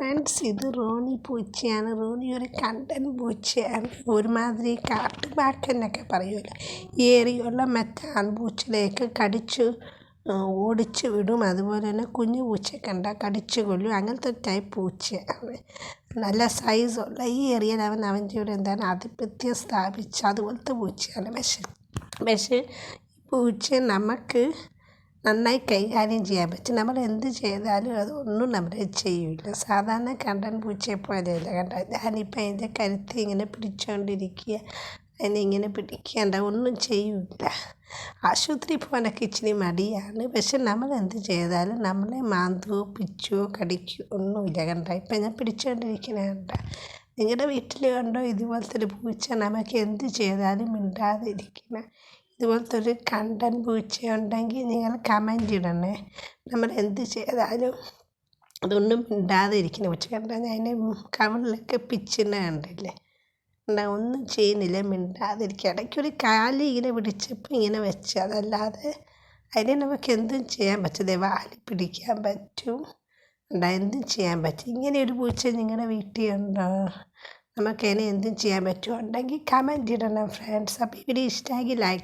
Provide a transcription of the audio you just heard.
Friends ഇത് റോണി പൂച്ചയാണ്. റോണി ഒരു കണ്ടൻ പൂച്ചയാണ്. ഒരുമാതിരി കാട്ടുപാക്കെന്നൊക്കെ പറയുമല്ലോ ഏറിയുള്ള മറ്റേ ആൺപൂച്ചകളെയൊക്കെ കടിച്ചു ഓടിച്ചു വിടും. അതുപോലെ തന്നെ കുഞ്ഞു പൂച്ച കണ്ട കടിച്ചു കൊല്ലും. അങ്ങനത്തെ ടൈപ്പ് പൂച്ചയാണ്. നല്ല സൈസുള്ള ഈ ഏറിയയിൽ അവൻ അവന്റെ ഒരു എന്താണ് ആധിപത്യം സ്ഥാപിച്ച അതുപോലത്തെ പൂച്ചയാണ്. പക്ഷേ പക്ഷേ പൂച്ച നമുക്ക് നന്നായി കൈകാര്യം ചെയ്യാൻ പറ്റും. നമ്മൾ എന്ത് ചെയ്താലും അതൊന്നും നമ്മളെ ചെയ്യില്ല സാധാരണ കണ്ടൻ പൂച്ചയെ പോലെയല്ല കണ്ട ഞാനിപ്പോൾ അതിന്റെ കരുത്ത് ഇങ്ങനെ പിടിച്ചുകൊണ്ടിരിക്കുക അതിനെ ഇങ്ങനെ പിടിക്കേണ്ട ഒന്നും ചെയ്യില്ല ആശുപത്രി പോകാനൊക്കെ ഇച്ചിരി മടിയാണ്. പക്ഷെ നമ്മൾ എന്ത് ചെയ്താലും നമ്മളെ മാന്തുവോ പിച്ചുവോ കടിക്കോ ഒന്നുമില്ല കണ്ട. ഇപ്പം ഞാൻ പിടിച്ചുകൊണ്ടിരിക്കുന്നത് കണ്ട. നിങ്ങളുടെ വീട്ടിൽ കണ്ടോ ഇതുപോലത്തെ ഒരു പൂച്ച? നമുക്ക് എന്ത് ചെയ്താലും മിണ്ടാതെ ഇരിക്കണം ഇതുപോലത്തെ ഒരു കണ്ടൻ പൂച്ച ഉണ്ടെങ്കിൽ നിങ്ങൾ കമന്റ് ഇടണേ. നമ്മൾ എന്ത് ചെയ്താലും അതൊന്നും മിണ്ടാതെ പൂച്ച കണ്ടാൽ ഞാൻ കവളിലൊക്കെ പിച്ചിനെ കണ്ടില്ലേ? കണ്ടാ ഒന്നും ചെയ്യുന്നില്ല മിണ്ടാതിരിക്കുക. ഇടയ്ക്കൊരു കാലി ഇങ്ങനെ പിടിച്ചപ്പോൾ ഇങ്ങനെ വെച്ച്. അതല്ലാതെ അതിനെ നമുക്ക് എന്തും ചെയ്യാൻ പറ്റില്ല വാൽ പിടിക്കാൻ പറ്റും. ഉണ്ടാ എന്തും ചെയ്യാൻ പറ്റും. ഇങ്ങനെ ഒരു പൂച്ച നിങ്ങളുടെ വീട്ടിൽ ഉണ്ടോ? നമുക്കതിനെ എന്തും ചെയ്യാൻ പറ്റുമോ ഉണ്ടെങ്കിൽ കമന്റ് ഇടണം ഫ്രണ്ട്സ് അപ്പോൾ ഈ വീഡിയോ ഇഷ്ടമെങ്കിൽ ലൈക്ക്